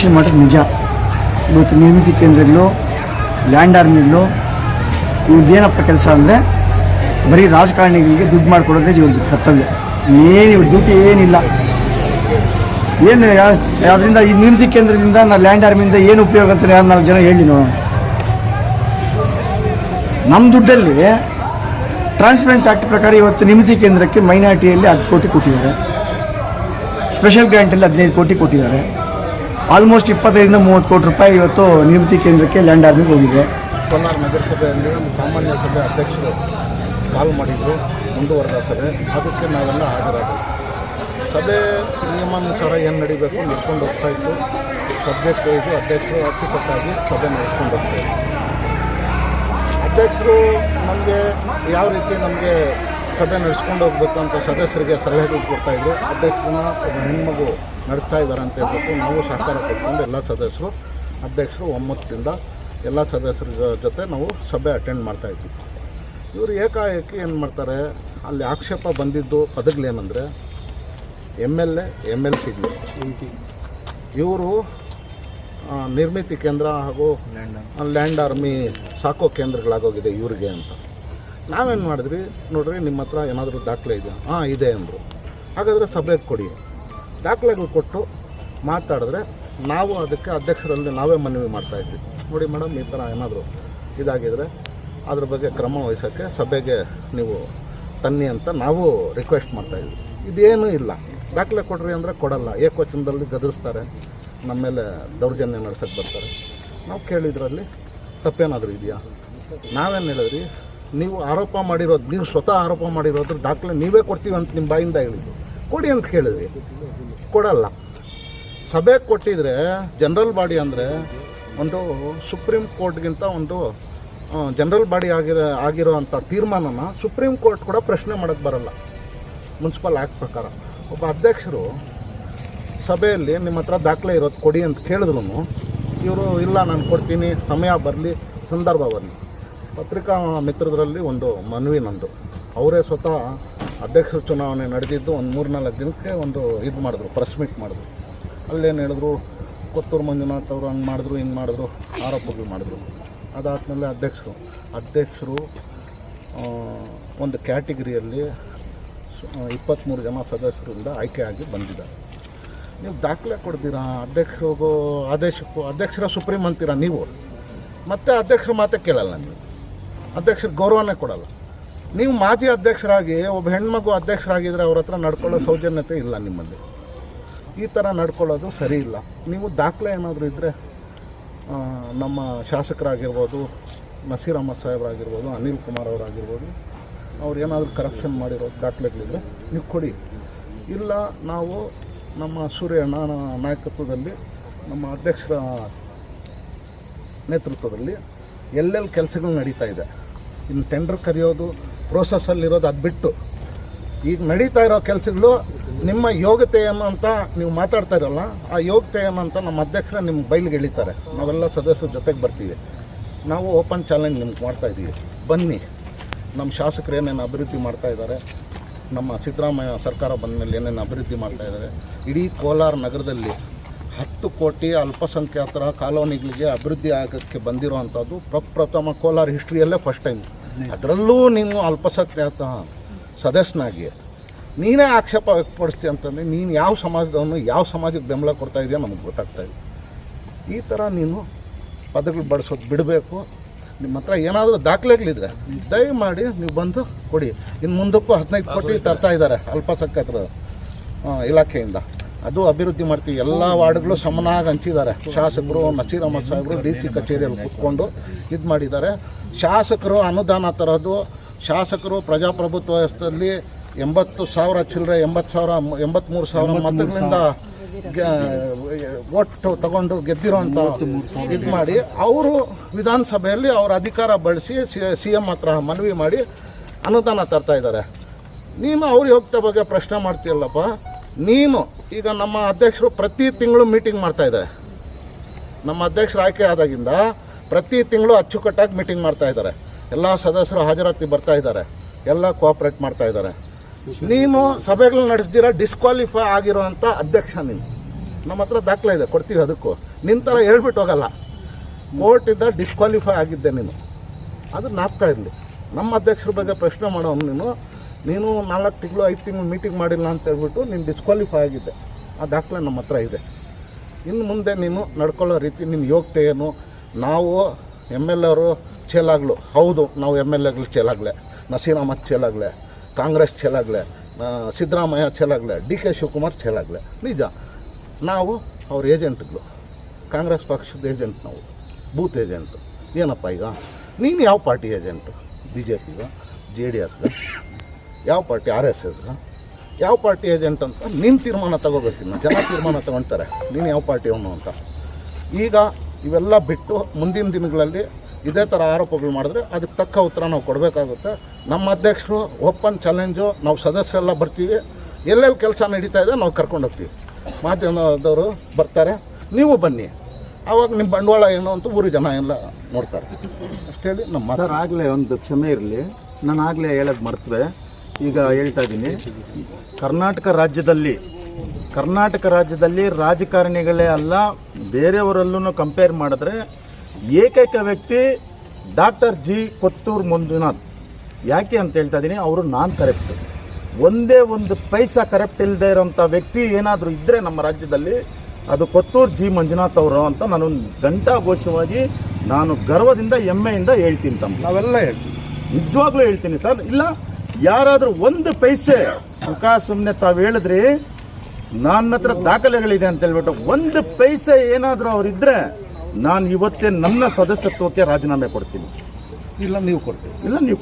ವಿಷಯ ಮಾಡೋದು ನಿಜ. ಇವತ್ತು ನಿರ್ಮಿತಿ ಕೇಂದ್ರಗಳು, ಲ್ಯಾಂಡ್ ಆರ್ಮಿಗಳು, ಇವ್ರದ್ದೇನಪ್ಪ ಕೆಲಸ ಅಂದರೆ ಬರೀ ರಾಜಕಾರಣಿಗಳಿಗೆ ದುಡ್ಡು ಮಾಡಿಕೊಡೋದೇ ಇವ್ರದ್ದು ಕರ್ತವ್ಯ. ಏನು ಇವ್ರ ಡ್ಯೂಟಿ ಏನಿಲ್ಲ. ಏನು ಅದರಿಂದ ಈ ನಿರ್ಮಿತಿ ಕೇಂದ್ರದಿಂದ ನಾವು ಲ್ಯಾಂಡ್ ಆರ್ಮಿಯಿಂದ ಏನು ಉಪಯೋಗ ಅಂತ ಯಾರು ನಾಲ್ಕು ಜನ ಹೇಳಿ ನೋಡೋಣ ನಮ್ಮ ದುಡ್ಡಲ್ಲಿ ಟ್ರಾನ್ಸ್ಪರೆನ್ಸಿ ಆ್ಯಕ್ಟ್ ಪ್ರಕಾರ ಇವತ್ತು ನಿಮಿತಿ ಕೇಂದ್ರಕ್ಕೆ ಮೈನಾರಿಟಿಯಲ್ಲಿ ಹತ್ತು ಕೋಟಿ ಕೊಟ್ಟಿದ್ದಾರೆ. ಸ್ಪೆಷಲ್ ಗ್ರ್ಯಾಂಟಲ್ಲಿ ಹದಿನೈದು ಕೋಟಿ ಕೊಟ್ಟಿದ್ದಾರೆ. ಆಲ್ಮೋಸ್ಟ್ ಇಪ್ಪತ್ತೈದರಿಂದ ಮೂವತ್ತು ಕೋಟಿ ರೂಪಾಯಿ ಇವತ್ತು ನಿವೃತ್ತಿ ಕೇಂದ್ರಕ್ಕೆ ಲ್ಯಾಂಡ್ ಆರ್ಮಿಗೆ ಹೋಗಿದೆ. ಕೋಲಾರ ನಗರಸಭೆಯಲ್ಲಿ ಸಾಮಾನ್ಯ ಸಭೆ ಅಧ್ಯಕ್ಷರು ಕಾಲ್ ಮಾಡಿದರು, ಮುಂದುವರೆದ ಸಭೆ. ಅದಕ್ಕೆ ನಾವೆಲ್ಲ ಹಾಜರಾದವು. ಸಭೆ ನಿಯಮಾನುಸಾರ ಏನು ನಡಿಬೇಕು ನಡ್ಕೊಂಡು ಹೋಗ್ತಾ ಇತ್ತು. ಸಬ್ಜೆಕ್ಟ್ ಇದು, ಅಧ್ಯಕ್ಷರು ಅಚ್ಚುಕಟ್ಟಾಗಿ ಸಭೆ ನಡೆಸ್ಕೊಂಡು ಹೋಗ್ತಾ ಅಧ್ಯಕ್ಷರು ನಮಗೆ ಯಾವ ರೀತಿ ನಮಗೆ ಸಭೆ ನಡೆಸ್ಕೊಂಡು ಹೋಗ್ಬೇಕಂತ ಸದಸ್ಯರಿಗೆ ಸಲಹೆಗಳು ಕೊಡ್ತಾಯಿದ್ರು ಅಧ್ಯಕ್ಷರನ್ನ ಒಬ್ಬ ಹೆಣ್ಮಗು ನಡೆಸ್ತಾ ಇದ್ದಾರೆ ಅಂತ ಹೇಳ್ಬಿಟ್ಟು ನಾವು ಸಹಕಾರ ಕೊಟ್ಕೊಂಡು ಎಲ್ಲ ಸದಸ್ಯರು ಅಧ್ಯಕ್ಷರು ಒಮ್ಮತದಿಂದ ಎಲ್ಲ ಸದಸ್ಯರ ಜೊತೆ ನಾವು ಸಭೆ ಅಟೆಂಡ್ ಮಾಡ್ತಾಯಿದ್ವಿ ಇವರು ಏಕಾಏಕಿ ಏನು ಮಾಡ್ತಾರೆ ಅಲ್ಲಿ ಆಕ್ಷೇಪ ಬಂದಿದ್ದು ಪದಗಳೇನೆಂದರೆ M L A M L C ಇವರು ನಿರ್ಮಿತಿ ಕೇಂದ್ರ ಹಾಗೂ ಲ್ಯಾಂಡ್ ಆರ್ಮಿ ಸಾಕೋ ಕೇಂದ್ರಗಳಾಗೋಗಿದೆ ಇವ್ರಿಗೆ ಅಂತ. ನಾವೇನು ಮಾಡಿದ್ವಿ ನೋಡ್ರಿ, ನಿಮ್ಮ ಹತ್ರ ಏನಾದರೂ ದಾಖಲೆ ಇದೆಯಾ? ಹಾಂ, ಇದೆ ಅಂದರು. ಹಾಗಾದರೆ ಸಭೆಗೆ ಕೊಡಿ. ದಾಖಲೆಗಳು ಕೊಟ್ಟು ಮಾತಾಡಿದ್ರೆ ನಾವು ಅದಕ್ಕೆ ಅಧ್ಯಕ್ಷರಲ್ಲಿ ನಾವೇ ಮನವಿ ಮಾಡ್ತಾಯಿದ್ವಿ ನೋಡಿ ಮೇಡಮ್, ಈ ಥರ ಏನಾದರೂ ಇದಾಗಿದ್ರೆ ಅದ್ರ ಬಗ್ಗೆ ಕ್ರಮ ವಹಿಸೋಕ್ಕೆ ಸಭೆಗೆ ನೀವು ತನ್ನಿ ಅಂತ ನಾವು ರಿಕ್ವೆಸ್ಟ್ ಮಾಡ್ತಾಯಿದ್ವಿ ಇದೇನೂ ಇಲ್ಲ. ದಾಖಲೆ ಕೊಡ್ರಿ ಅಂದರೆ ಕೊಡಲ್ಲ. ಏಕವಚನದಲ್ಲಿ ಗದರಿಸ್ತಾರೆ. ನಮ್ಮ ಮೇಲೆ ದೌರ್ಜನ್ಯ ನಡೆಸೋಕ್ಕೆ ಬರ್ತಾರೆ. ನಾವು ಕೇಳಿದ್ರಲ್ಲಿ ತಪ್ಪೇನಾದರೂ ಇದೆಯಾ? ನಾವೇನು ಹೇಳಿದ್ರಿ? ನೀವು ಆರೋಪ ಮಾಡಿರೋದು, ನೀವು ಸ್ವತಃ ಆರೋಪ ಮಾಡಿರೋದ್ರ ದಾಖಲೆ ನೀವೇ ಕೊಡ್ತೀವಿ ಅಂತ ನಿಮ್ಮ ಬಾಯಿಂದ ಹೇಳಿದ್ದು. ಕೊಡಿ ಅಂತ ಕೇಳಿದ್ವಿ. ಕೊಡಲ್ಲ. ಸಭೆ ಕೊಟ್ಟಿದ್ರೆ, ಜನರಲ್ ಬಾಡಿ ಅಂದರೆ ಒಂದು ಸುಪ್ರೀಂ ಕೋರ್ಟ್ಗಿಂತ ಒಂದು ಜನರಲ್ ಬಾಡಿ ಆಗಿರೋ ಆಗಿರೋ ಅಂಥ ತೀರ್ಮಾನನ ಸುಪ್ರೀಂ ಕೋರ್ಟ್ ಕೂಡ ಪ್ರಶ್ನೆ ಮಾಡೋಕ್ಕೆ ಬರಲ್ಲ. ಮುನ್ಸಿಪಲ್ ಆ್ಯಕ್ಟ್ ಪ್ರಕಾರ. ಒಬ್ಬ ಅಧ್ಯಕ್ಷರು ಸಭೆಯಲ್ಲಿ ನಿಮ್ಮ ಹತ್ರ ದಾಖಲೆ ಇರೋದು ಕೊಡಿ ಅಂತ ಕೇಳಿದ್ರು ಇವರು, ಇಲ್ಲ, ನಾನು ಕೊಡ್ತೀನಿ, ಸಮಯ ಬರಲಿ, ಸಂದರ್ಭ ಬರಲಿ. ಪತ್ರಿಕಾ ಮಿತ್ರರಲ್ಲಿ ಒಂದು ಮನವಿ ನಂದು. ಅವರೇ ಸ್ವತಃ ಅಧ್ಯಕ್ಷರ ಚುನಾವಣೆ ನಡೆದಿದ್ದು ಒಂದು ಮೂರು ನಾಲ್ಕು ದಿನಕ್ಕೆ ಒಂದು ಇದು ಮಾಡಿದ್ರು ಪ್ರೆಸ್ ಮೀಟ್ ಮಾಡಿದ್ರು. ಅಲ್ಲೇನು ಹೇಳಿದ್ರು, ಕೊತ್ತೂರು ಮಂಜುನಾಥ್ ಅವರು ಹಂಗೆ ಮಾಡಿದ್ರು, ಹಿಂಗೆ ಮಾಡಿದ್ರು, ಆರೋಪಗಳು ಮಾಡಿದ್ರು. ಅದಾದಮೇಲೆ ಅಧ್ಯಕ್ಷರು ಅಧ್ಯಕ್ಷರು ಒಂದು ಕ್ಯಾಟಗಿರಿಯಲ್ಲಿ ಇಪ್ಪತ್ತ್ಮೂರು ಜನ ಸದಸ್ಯರಿಂದ ಆಯ್ಕೆಯಾಗಿ ಬಂದಿದ್ದಾರೆ. ನೀವು ದಾಖಲೆ ಕೊಡ್ತೀರಾ? ಅಧ್ಯಕ್ಷರಿಗೂ ಆದೇಶಕ್ಕೂ, ಅಧ್ಯಕ್ಷರ ಸುಪ್ರೀಂ ಅಂತೀರಾ ನೀವು? ಮತ್ತೆ ಅಧ್ಯಕ್ಷರ ಮಾತೇ ಕೇಳಲ್ಲ ನೀವು. ಅಧ್ಯಕ್ಷರ ಗೌರವನೇ ಕೊಡಲ್ಲ. ನೀವು ಮಾಜಿ ಅಧ್ಯಕ್ಷರಾಗಿ, ಒಬ್ಬ ಹೆಣ್ಮಗು ಅಧ್ಯಕ್ಷರಾಗಿದ್ದರೆ ಅವ್ರ ಹತ್ರ ನಡ್ಕೊಳ್ಳೋ ಸೌಜನ್ಯತೆ ಇಲ್ಲ ನಿಮ್ಮಲ್ಲಿ. ಈ ಥರ ನಡ್ಕೊಳ್ಳೋದು ಸರಿ ಇಲ್ಲ. ನೀವು ದಾಖಲೆ ಏನಾದರೂ ಇದ್ದರೆ ನಮ್ಮ ಶಾಸಕರಾಗಿರ್ಬೋದು, ನಸೀರ್ ಅಹಮದ್ ಸಾಹೇಬರಾಗಿರ್ಬೋದು, ಅನಿಲ್ ಕುಮಾರ್ ಅವರಾಗಿರ್ಬೋದು, ಅವ್ರು ಏನಾದರೂ ಕರಪ್ಷನ್ ಮಾಡಿರೋ ದಾಖಲೆಗಳಿದ್ರೆ ನೀವು ಕೊಡಿ. ಇಲ್ಲ, ನಾವು ನಮ್ಮ ಸೂರ್ಯಣ್ಣ ನಾಯಕತ್ವದಲ್ಲಿ, ನಮ್ಮ ಅಧ್ಯಕ್ಷರ ನೇತೃತ್ವದಲ್ಲಿ ಎಲ್ಲೆಲ್ಲಿ ಕೆಲಸಗಳು ನಡೀತಾ ಇದೆ ಇನ್ನು ಟೆಂಡರ್ ಕರೆಯೋದು ಪ್ರೋಸೆಸ್ಸಲ್ಲಿರೋದು ಅದು ಬಿಟ್ಟು. ಈಗ ನಡೀತಾ ಇರೋ ಕೆಲಸಗಳು ನಿಮ್ಮ ಯೋಗ್ಯತೆ ಅಂತ ನೀವು ಮಾತಾಡ್ತಾ ಇರಲ್ಲ, ಆ ಯೋಗ್ಯತೆ ಅಂತ ನಮ್ಮ ಅಧ್ಯಕ್ಷರ ನಿಮ್ಮ ಬೈಲಿಗೆ ಎಳಿತಾರೆ. ನಾವೆಲ್ಲ ಸದಸ್ಯರ ಜೊತೆಗೆ ಬರ್ತೀವಿ. ನಾವು ಓಪನ್ ಚಾಲೆಂಜ್ ನಿಮ್ಗೆ ಮಾಡ್ತಾ ಇದ್ದೀವಿ ಬನ್ನಿ. ನಮ್ಮ ಶಾಸಕರು ಏನೇನು ಅಭಿವೃದ್ಧಿ ಮಾಡ್ತಾ ಇದ್ದಾರೆ, ನಮ್ಮ ಸಿದ್ದರಾಮಯ್ಯ ಸರ್ಕಾರ ಬಂದ ಮೇಲೆ ಏನೇನು ಅಭಿವೃದ್ಧಿ ಮಾಡ್ತಾ ಇದ್ದಾರೆ. ಇಡೀ ಕೋಲಾರ ನಗರದಲ್ಲಿ ಹತ್ತು ಕೋಟಿ ಅಲ್ಪಸಂಖ್ಯಾತರ ಕಾಲೋನಿಗಳಿಗೆ ಅಭಿವೃದ್ಧಿ ಆಗೋಕ್ಕೆ ಬಂದಿರುವಂಥದ್ದು ಪ್ರಪ್ರಥಮ ಕೋಲಾರ ಹಿಸ್ಟ್ರಿಯಲ್ಲೇ ಫಸ್ಟ್ ಟೈಮ್ ಅದರಲ್ಲೂ ನೀನು ಅಲ್ಪಸಂಖ್ಯಾತ ಸದಸ್ಯನಾಗಿ ನೀನೇ ಆಕ್ಷೇಪ ವ್ಯಕ್ತಪಡಿಸ್ತೀಯ ಅಂತಂದರೆ ನೀನು ಯಾವ ಸಮಾಜದವನು ಯಾವ ಸಮಾಜಕ್ಕೆ ಬೆಂಬಲ ಕೊಡ್ತಾ ಇದೆಯೋ ನಮಗೆ ಗೊತ್ತಾಗ್ತಾ ಇದೆ ಈ ಥರ ನೀನು ಪದಗಳು ಬಳಸೋದು ಬಿಡಬೇಕು. ನಿಮ್ಮ ಹತ್ರ ಏನಾದರೂ ದಾಖಲೆಗಳಿದ್ರೆ ದಯಮಾಡಿ ನೀವು ಬಂದು ಕೊಡಿ. ಇನ್ನು ಮುಂದಕ್ಕೂ ಹದಿನೈದು ಕೋಟಿ ತರ್ತಾ ಇದ್ದಾರೆ ಅಲ್ಪಸಂಖ್ಯಾತರ ಆ, ಇಲಾಖೆಯಿಂದ. ಅದು ಅಭಿವೃದ್ಧಿ ಮಾಡ್ತೀವಿ. ಎಲ್ಲ ವಾರ್ಡ್ಗಳು ಸಮನಾಗಿ ಹಂಚಿದ್ದಾರೆ. ಶಾಸಕರು ನಸೀರ್ ಅಹಮದ್ ಸಾಹೇಬರು ಡಿ ಸಿ ಕಚೇರಿಯಲ್ಲಿ ಕೂತ್ಕೊಂಡು ಇದು ಮಾಡಿದ್ದಾರೆ. ಶಾಸಕರು ಅನುದಾನ ತರೋದು ಶಾಸಕರು ಪ್ರಜಾಪ್ರಭುತ್ವ ವ್ಯವಸ್ಥೆಯಲ್ಲಿ ಎಂಬತ್ತು ಸಾವಿರ ಚಿಲ್ಲರೆ ಎಂಬತ್ತು ಸಾವಿರ ಎಂಬತ್ತ್ಮೂರು ಸಾವಿರ ಮತಗಳಿಂದ ಒಟ್ಟು ತಗೊಂಡು ಗೆದ್ದಿರೋಂಥ ಇದು ಮಾಡಿ ಅವರು ವಿಧಾನಸಭೆಯಲ್ಲಿ ಅವರ ಅಧಿಕಾರ ಬಳಸಿ ಸಿ ಎಂ ಹತ್ರ ಮನವಿ ಮಾಡಿ ಅನುದಾನ ತರ್ತಾ ಇದ್ದಾರೆ. ನೀನು ಅವ್ರಿಗೆ ಹೋಗ್ತಾ ಬಗ್ಗೆ ಪ್ರಶ್ನೆ ಮಾಡ್ತೀಯಲ್ಲಪ್ಪ. ನೀನು ಈಗ ನಮ್ಮ ಅಧ್ಯಕ್ಷರು ಪ್ರತಿ ತಿಂಗಳು ಮೀಟಿಂಗ್ ಮಾಡ್ತಾ ಇದ್ದಾರೆ. ನಮ್ಮ ಅಧ್ಯಕ್ಷರು ಆಯ್ಕೆ ಆದಾಗಿಂದ ಪ್ರತಿ ತಿಂಗಳು ಅಚ್ಚುಕಟ್ಟಾಗಿ ಮೀಟಿಂಗ್ ಮಾಡ್ತಾ ಇದ್ದಾರೆ. ಎಲ್ಲ ಸದಸ್ಯರು ಹಾಜರಾತಿ ಬರ್ತಾ ಇದ್ದಾರೆ. ಎಲ್ಲ ಕೋಆಪ್ರೇಟ್ ಮಾಡ್ತಾ ಇದ್ದಾರೆ. ನೀನು ಸಭೆಗಳು ನಡೆಸ್ದಿರ ಡಿಸ್ಕ್ವಾಲಿಫೈ ಆಗಿರೋವಂಥ ಅಧ್ಯಕ್ಷ ನೀನು. ನಮ್ಮ ಹತ್ರ ದಾಖಲೆ ಇದೆ, ಕೊಡ್ತೀವಿ ಅದಕ್ಕೂ. ನಿನ್ನ ಥರ ಹೇಳ್ಬಿಟ್ಟು ಹೋಗಲ್ಲ. ಕೋರ್ಟಿಂದ ಡಿಸ್ಕ್ವಾಲಿಫೈ ಆಗಿದ್ದೆ ನೀನು. ಅದು ನಾಪ್ತಾ ಇರಲಿ. ನಮ್ಮ ಅಧ್ಯಕ್ಷರ ಬಗ್ಗೆ ಪ್ರಶ್ನೆ ಮಾಡೋನು ನೀನು ನೀನು ನಾಲ್ಕು ತಿಂಗಳು, ಐದು ತಿಂಗಳು ಮೀಟಿಂಗ್ ಮಾಡಿಲ್ಲ ಅಂತ ಹೇಳ್ಬಿಟ್ಟು ನೀನು ಡಿಸ್ಕ್ವಾಲಿಫೈ ಆಗಿದ್ದೆ. ಆ ದಾಖಲೆ ನಮ್ಮ ಹತ್ರ ಇದೆ. ಇನ್ನು ಮುಂದೆ ನೀನು ನಡ್ಕೊಳ್ಳೋ ರೀತಿ ನಿನ್ನ ಯೋಗ್ಯತೆ ಏನು? ನಾವು ಎಂ ಎಲ್ ಅವರು ಚೇಲಾಗ್ಲು ಹೌದು, ನಾವು ಎಂ ಎಲ್ ಎಗಳು ಚೇಲಾಗ್ಲೆ ನಸೀರಾಮತ್ ಚೇಲಾಗಲೆ ಕಾಂಗ್ರೆಸ್ ಚೇಲಾಗ್ಲೆ ಸಿದ್ದರಾಮಯ್ಯ ಚೇಲಾಗ್ಲೆ ಡಿ ಕೆ ಶಿವಕುಮಾರ್ ಚೇಲಾಗ್ಲೆ ನಿಜ. ನಾವು ಅವ್ರ ಏಜೆಂಟ್ಗಳು. ಕಾಂಗ್ರೆಸ್ ಪಕ್ಷದ ಏಜೆಂಟ್ ನಾವು. Booth agent. ಏನಪ್ಪ ಈಗ? ನೀನು ಯಾವ ಪಾರ್ಟಿ ಏಜೆಂಟು? ಬಿ ಜೆ ಪಿಗ ಜೆ ಡಿ ಎಸ್ಗ? ಯಾವ ಪಾರ್ಟಿ ಆರ್ ಎಸ್ ಎಸ್ ಯಾವ ಪಾರ್ಟಿ ಏಜೆಂಟ್ ಅಂತ ನೀನು ತೀರ್ಮಾನ ತಗೋಬೇಕಿನ್ನ ಜನ ತೀರ್ಮಾನ ತಗೊಳ್ತಾರೆ ನೀನು ಯಾವ ಪಾರ್ಟಿ ಅವನು ಅಂತ. ಈಗ ಇವೆಲ್ಲ ಬಿಟ್ಟು ಮುಂದಿನ ದಿನಗಳಲ್ಲಿ ಇದೇ ಥರ ಆರೋಪಗಳು ಮಾಡಿದ್ರೆ ಅದಕ್ಕೆ ತಕ್ಕ ಉತ್ತರ ನಾವು ಕೊಡಬೇಕಾಗುತ್ತೆ. ನಮ್ಮ ಅಧ್ಯಕ್ಷರು ಓಪನ್ ಚಾಲೆಂಜು, ನಾವು ಸದಸ್ಯರೆಲ್ಲ ಬರ್ತೀವಿ. ಎಲ್ಲೆಲ್ಲಿ ಕೆಲಸ ನಡೀತಾ ಇದೆ ನಾವು ಕರ್ಕೊಂಡು ಹೋಗ್ತೀವಿ. ಮಾಧ್ಯಮದವರು ಬರ್ತಾರೆ. ನೀವು ಬನ್ನಿ. ಆವಾಗ ನಿಮ್ಮ ಬಂಡವಾಳ ಏನು ಅಂತ ಊರು ಜನ ಎಲ್ಲ ನೋಡ್ತಾರೆ. ಅಷ್ಟೇಳಿ ನಮ್ಮ ಮದರ್ ಆಗಲೇ ಒಂದು ಕ್ಷಮೆ ಇರಲಿ. ನಾನು ಆಗಲೇ ಹೇಳೋದು ಮರ್ತವೆ. ಈಗ ಹೇಳ್ತಾ ಇದ್ದೀನಿ. ಕರ್ನಾಟಕ ರಾಜ್ಯದಲ್ಲಿ ಕರ್ನಾಟಕ ರಾಜ್ಯದಲ್ಲಿ ರಾಜಕಾರಣಿಗಳೇ ಅಲ್ಲ ಬೇರೆಯವರಲ್ಲೂ ಕಂಪೇರ್ ಮಾಡಿದ್ರೆ ಏಕೈಕ ವ್ಯಕ್ತಿ ಡಾಕ್ಟರ್ ಜಿ ಕೊತ್ತೂರು ಮಂಜುನಾಥ್. ಯಾಕೆ ಅಂತ ಹೇಳ್ತಾ ಇದ್ದೀನಿ ಅವರು ನಾನ್ ಕರೆಕ್ಟ್ ಒಂದೇ ಒಂದು ಪೈಸಾ ಕರೆಕ್ಟ್ ಇಲ್ಲದೆ ಇರೋಂಥ ವ್ಯಕ್ತಿ ಏನಾದರೂ ಇದ್ದರೆ ನಮ್ಮ ರಾಜ್ಯದಲ್ಲಿ ಅದು ಕೊತ್ತೂರು ಜಿ ಮಂಜುನಾಥ್ ಅವರು ಅಂತ ನಾನು ಘಂಟಾಘೋಷವಾಗಿ ನಾನು ಗರ್ವದಿಂದ ಹೆಮ್ಮೆಯಿಂದ ಹೇಳ್ತೀನಿ ತಮ್ಮ. ನಾವೆಲ್ಲ ಹೇಳ್ತೀನಿ ನಿಜವಾಗ್ಲೂ ಹೇಳ್ತೀನಿ ಸರ್. ಇಲ್ಲ ಯಾರಾದರೂ ಒಂದು ಪೈಸೆ ಸುಖ ಸುಮ್ಮನೆ ತಾವು ಹೇಳಿದ್ರಿ ನನ್ನ ಹತ್ರ ದಾಖಲೆಗಳಿದೆ ಅಂತ ಹೇಳ್ಬಿಟ್ಟು ಒಂದು ಪೈಸೆ ಏನಾದರೂ ಅವರಿದ್ರೆ ನಾನು ಇವತ್ತೇ ನನ್ನ ಸದಸ್ಯತ್ವಕ್ಕೆ ರಾಜೀನಾಮೆ ಕೊಡ್ತೀನಿ. ಇಲ್ಲ ನೀವು ಕೊಡ್ತೀವಿ ಇಲ್ಲ ನೀವು